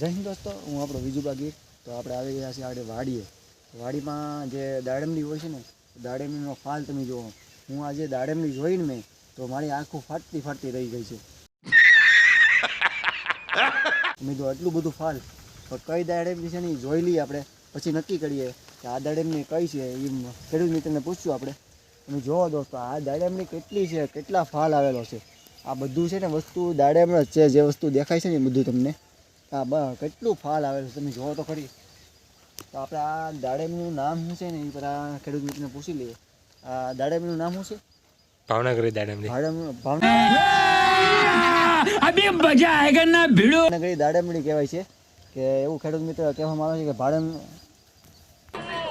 જય હિન્દ દોસ્તો, હું આપણો બીજું બાગી તો આપણે આવી ગયા છીએ આપણે વાડીએ. વાડીમાં જે દાડમડી હોય છે ને દાડમડીનો ફાલ તમે જુઓ. હું આજે દાડમડી જોઈને મેં, તો મારી આંખો ફાટતી ફાટતી રહી ગઈ છે. મેં જો આટલું બધું ફાલ. તો કઈ દાડમડી છે ને, એ જોઈ લઈએ આપણે. પછી નક્કી કરીએ કે આ દાડમડી કઈ છે એ ખેડૂત મિત્રને પૂછ્યું આપણે. તમે જુઓ દોસ્તો, આ દાડમડી કેટલી છે, કેટલા ફાલ આવેલો છે. આ બધું છે ને, વસ્તુ દાડમડ જ છે, જે વસ્તુ દેખાય છે ને, એ બધું તમને. હા બ કેટલું ફાલ આવેલું છે તમે જોવો તો ખરી તો આપણે આ દાડમનું નામ શું છે ને એ પર આ ખેડૂત મિત્રને પૂછી લઈએ આ દાડમનું નામ શું છે ભાવનગરી દાડમડી ભાડમ ભાવનગરી अभी मजा आएगा ना भिड़ो દાડમડી કહેવાય છે કે એવું ખેડૂત મિત્ર કહેવામાં આવે છે કે ભાડમ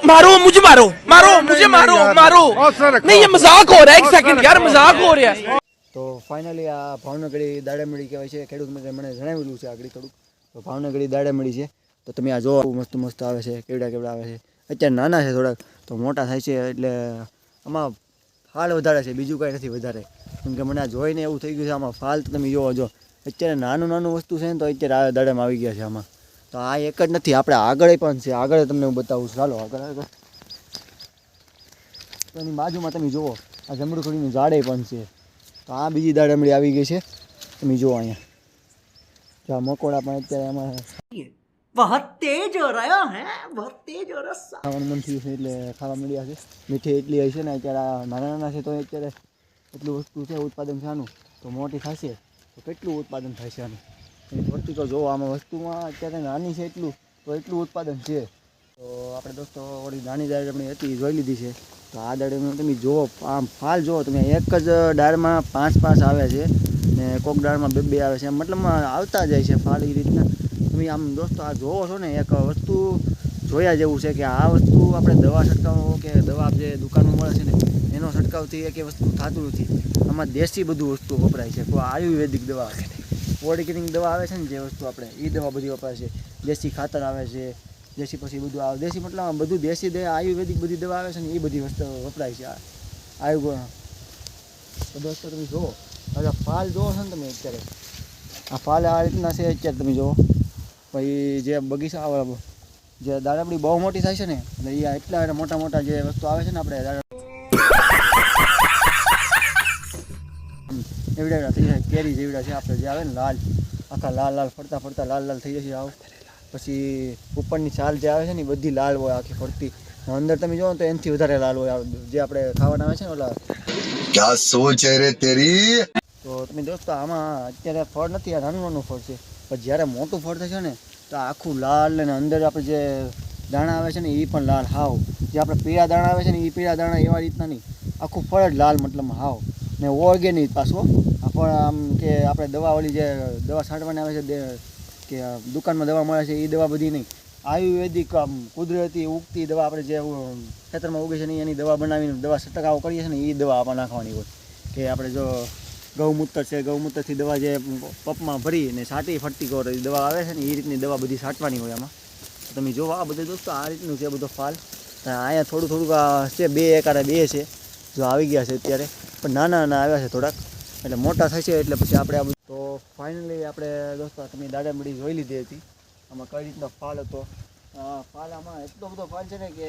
मारो मुझे मारो मारो मुझे मारो मारो नहीं ये मजाक हो रहा है एक सेकंड यार मजाक हो रहा है તો ફાઇનલી આ ભાવનગરી દાડમડી કહેવાય છે ખેડૂત મિત્રે મને જણાવેલું છે આગળ થોડુંક તો ભાવનગરી દાડમડી છે. તો તમે આ જોવો, મસ્ત મસ્ત આવે છે, કેવડા કેવડા આવે છે. અત્યારે નાના છે થોડાક, તો મોટા થાય છે એટલે આમાં ફાલ વધારે છે, બીજું કાંઈ નથી વધારે. કેમ કે મને આ જોઈને એવું થઈ ગયું છે, આમાં ફાલ તમે જોવો જો. અત્યારે નાનું નાનું વસ્તુ છે ને, તો અત્યારે આ દાડમ આવી ગયા છે આમાં. તો આ એક જ નથી, આપણે આગળ પણ છે. આગળ તમને હું બતાવું છું. ચાલો આગળ આગળ. તો એની બાજુમાં તમે જુઓ, આ જમરૂ ખોડીનું ઝાડે પણ છે. તો આ બીજી દાડમડી આવી ગઈ છે. તમે જુઓ અહીંયા. જો આ મકોડા પણ અત્યારે આમાં बहुत तेज हो रहा है बहुत तेज हो रहा है ખાવાનું મન થયું છે એટલે ખાવા મળ્યા છે મીઠી એટલી હોય છે ને અત્યારે આ નાના નાના છે તો અત્યારે એટલું વસ્તુ છે ઉત્પાદન છે આનું તો મોટી થશે તો કેટલું ઉત્પાદન થાય છે આનું એની ફરતી તો જોવો આમાં વસ્તુમાં અત્યારે નાની છે એટલું તો એટલું ઉત્પાદન છે તો આપણે દોસ્તો વળી નાની દાડમણી હતી એ જોઈ લીધી છે તો આ દાડમણી તમે જુઓ આમ ફાલ જુઓ તમે એક જ દાળમાં પાંચ પાંચ આવે છે ને કોક દાળમાં બે બે આવે છે. મતલબમાં આવતા જાય છે ફાળી રીતના. તમે આમ દોસ્તો આ જોવો છો ને, એક વસ્તુ જોયા જેવું છે કે આ વસ્તુ આપણે દવા છંટકાવ કે દવા જે દુકાનમાં મળે છે ને, એનો છંટકાવથી એક વસ્તુ થતું નથી. આમાં દેશી બધું વસ્તુ વપરાય છે. કોઈ આયુર્વેદિક દવા ઓર્ગેનિક દવા આવે છે ને જે વસ્તુ આપણે એ દવા બધી વપરાય છે. દેશી ખાતર આવે છે, દેશી પછી બધું આવે. દેશી મતલબ બધું દેશી આયુર્વેદિક બધી દવા આવે છે ને એ બધી વસ્તુ વપરાય છે. આયુ તો દોસ્તો તમે જુઓ. હવે ફાલ જુઓ છો ને તમે અત્યારે, આ ફાલ આ રીતના છે અત્યારે તમે જુઓ. પછી જે બગીચા જે દાડમડી બહુ મોટી થાય છે ને, એટલે એ એટલા મોટા મોટા જે વસ્તુ આવે છે ને આપણે એવડા એવડા થઈ જાય. કેરી જેવડા છે આપણે જે આવે ને લાલ, આખા લાલ લાલ ફરતા ફરતા લાલ લાલ થઈ જશે આવ. પછી ઉપરની છાલ જે આવે છે ને એ બધી લાલ હોય, આખી ફરતી. અંદર તમે જોવો તો એનથી વધારે લાલ હોય જે આપણે ખાવાના આવે છે ને ઓલા. ક્યાં સોચ રે તેરી? તો તમે દોસ્તો આમાં અત્યારે ફળ નથી આ નાનું ફળ છે. પણ જ્યારે મોટું ફળ થશે ને તો આખું લાલ અને અંદર આપણે જે દાણા આવે છે ને એ પણ લાલ હાવ. જે આપણે પીળા દાણા આવે છે ને એ પીળા દાણા એવા રીતના નહીં. આખું ફળ જ લાલ મતલબ હાવ. ને ઓર્ગેનિક પાછું આ ફળ આમ કે આપણે દવા ઓલી જે દવા છાંટવાની આવે છે કે દુકાનમાં દવા મળે છે એ દવા બધી નહીં. આયુર્વેદિક આમ કુદરતી ઉગતી દવા આપણે જે ખેતરમાં ઉગે છે ને એની દવા બનાવીને દવા છંટકાવ કરીએ છીએ ને એ દવા આપણે નાખવાની હોય. કે આપણે જો ગૌમૂત્ર છે, ગૌમૂત્રથી દવા જે પપમાં ભરી ને છાંટી ફરતી કરો દવા આવે છે ને એ રીતની દવા બધી છાંટવાની હોય આમાં. તમે જોવો આ બધું દોસ્તો, આ રીતનું છે બધો ફાલ. અને અહીંયા થોડું થોડુંક છે, બે એકારે બે છે, જો આવી ગયા છે અત્યારે. પણ નાના નાના આવ્યા છે થોડાક. એટલે મોટા થશે એટલે પછી આપણે આ તો ફાઇનલી આપણે દોસ્તો તમે દાડામડી જોઈ લીધી હતી. આમાં કઈ રીતનો ફાલ હતો? ફાલ આમાં એટલો બધો ફાલ છે ને કે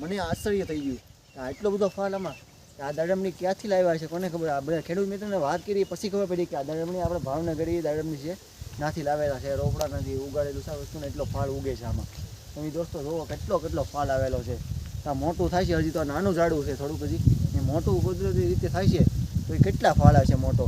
મને આશ્ચર્ય થઈ ગયું. આ એટલો બધો ફાલ આમાં આ દાડમની ક્યાંથી લાવ્યા છે કોને ખબર? આ બધા ખેડૂત મિત્રને વાત કરી, પછી ખબર પડી કે આ દાડમની આપણે ભાવનગરી દાડમની છે નાથી લાવેલા છે, રોપડા નથી, ઉગાડેલું છે વસ્તુને એટલો ફાળ ઉગે છે આમાં. તમે દોસ્તો જુઓ કેટલો કેટલો ફાલ આવેલો છે. આ મોટું થાય છે, હજી તો નાનું ઝાડું છે થોડુંક હજી. એ મોટું કુદરતી રીતે થાય છે, તો એ કેટલા ફાળ છે મોટો?